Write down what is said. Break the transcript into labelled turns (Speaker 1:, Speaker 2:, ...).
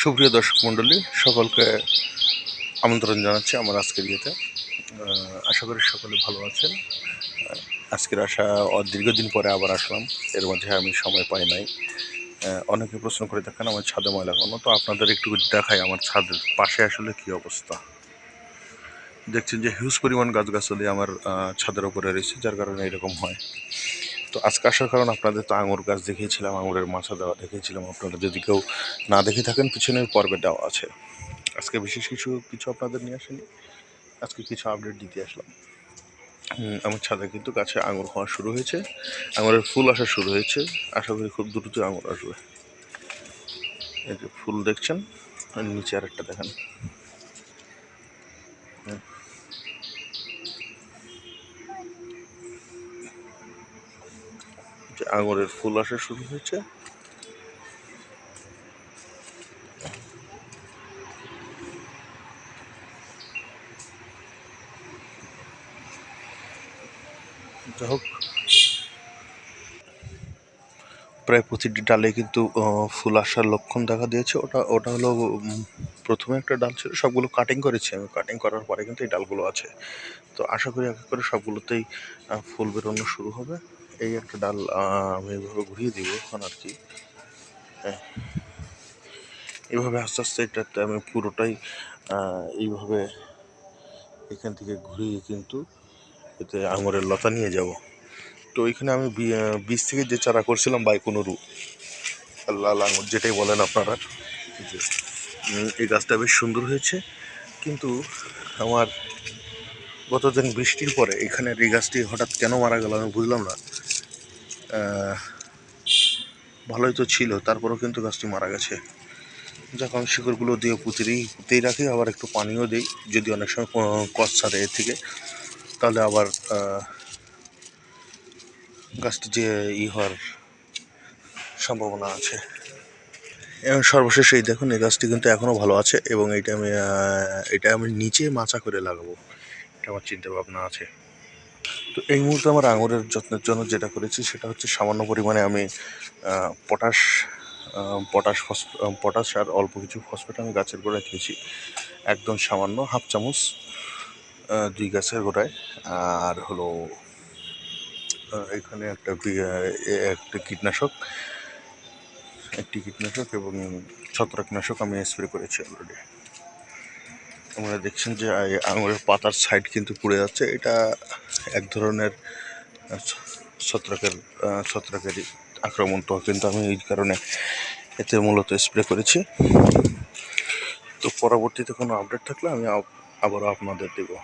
Speaker 1: সুপ্রিয় দর্শক মণ্ডলী, সকলকে আমন্ত্রণ জানাচ্ছি আমার আজকের ইয়েতে। আশা করি সকলে ভালো আছেন। আজকের আসা দীর্ঘদিন পরে আবার আসলাম। এর মধ্যে আমি সময় পাই নাই। অনেকে প্রশ্ন করে দেখেন, আমার ছাদে ময়লা কোনো তো আপনাদের একটু দেখাই আমার ছাদের পাশে আসলে কি অবস্থা। দেখছেন যে, হিউজ পরিমাণ গাছগাছালি আমার ছাদের ওপরে রয়েছে, যার কারণে এরকম হয়। তো আজকে আসার কারণ আপনাদের তো আঙুর গাছ দেখিয়েছিলাম, আঙুরের মাছা দেওয়া দেখিয়েছিলাম। আপনারা যদি কেউ না দেখে থাকেন পিছনের পর্বে দেওয়া আছে। আজকে বিশেষ কিছু কিছু আপনাদের নিয়ে আসেনি? আজকে কিছু আপডেট দিতে আসলাম। আমার ছাদে কিন্তু গাছে আঙুর হওয়া শুরু হয়েছে। আঙুরের ফুল আসা শুরু হয়েছে। আশা করি খুব দ্রুত আঙুর আসবে। এই যে ফুল দেখছেন, আর নিচে আরেকটা দেখেন। আঙুরের ফুল আসা শুরু হয়েছে। যাই হোক, প্রায় প্রতিটি ডালে কিন্তু ফুল আসার লক্ষণ দেখা দিয়েছে। ওটা ওটা হলো প্রথমে একটা ডাল ছিল, সবগুলো কাটিং করেছি আমি। কাটিং করার পরে কিন্তু এই ডালগুলো আছে। তো আশা করি এক এক করে সবগুলোতেই ফুল বেরোনো শুরু হবে। এই একটা ডাল আমি এইভাবে ঘুরিয়ে দিব এখন আর কি। হ্যাঁ। এইভাবে আস্তে আস্তে এটাতে আমি পুরোটাই এইভাবে এখান থেকে ঘুরিয়ে কিন্তু এতে আঙুরের লতা নিয়ে যাব। তো এখানে আমি বীজ থেকে যে চারা করছিলাম বাইকুনুরু লাল আঙুর যেটাই বলেন আপনারা যে, এই গাছটা বেশ সুন্দর হয়েছে। কিন্তু আমার গতদিন বৃষ্টির পরে এখানের এই গাছটি হঠাৎ কেন মারা গেল আমি বুঝলাম না। ভালোই তো ছিল, তারপরেও কিন্তু গাছটি মারা গেছে। যখন আমি শিকড়গুলো দিয়ে পুঁতেই পুঁতেই রাখি, আবার একটু পানিও দিই, যদি অনেক সময় কষ ছাড়ে এর থেকে, তাহলে আবার গাছটি যে ই হওয়ার সম্ভাবনা আছে। এবং সর্বশেষ এই দেখুন, এই গাছটি কিন্তু এখনও ভালো আছে, এবং এটা আমি এটা আমি নিচে মাচা করে লাগাবো। এটা আমার চিন্তা ভাবনা আছে। তো এই মুহূর্তে আমার আঙুরের যত্নের জন্য যেটা করেছি সেটা হচ্ছে সামান্য পরিমাণে আমি পটাশ পটাশ আহ, পটাশ আর অল্প কিছু ফসফেট আমি গাছের গোড়ায় দিয়েছি। একদম সামান্য হাফ চামচ দুই গাছের গোড়ায়। আর হলো এখানে একটা একটা কীটনাশক একটি কীটনাশক এবং ছত্রাকনাশক আমি স্প্রে করেছি অলরেডি আপনারা দেখছেন যে আঙুরের পাতার সাইড কিন্তু পুড়ে যাচ্ছে। এটা এক ধরনের ছত্রাকের ছত্রাকের আক্রমণ তো কিন্তু আমি এই কারণে এতে মূলত স্প্রে করেছি। তো পরবর্তীতে কোনো আপডেট থাকলে আমি আবারও আপনাদের দেবো।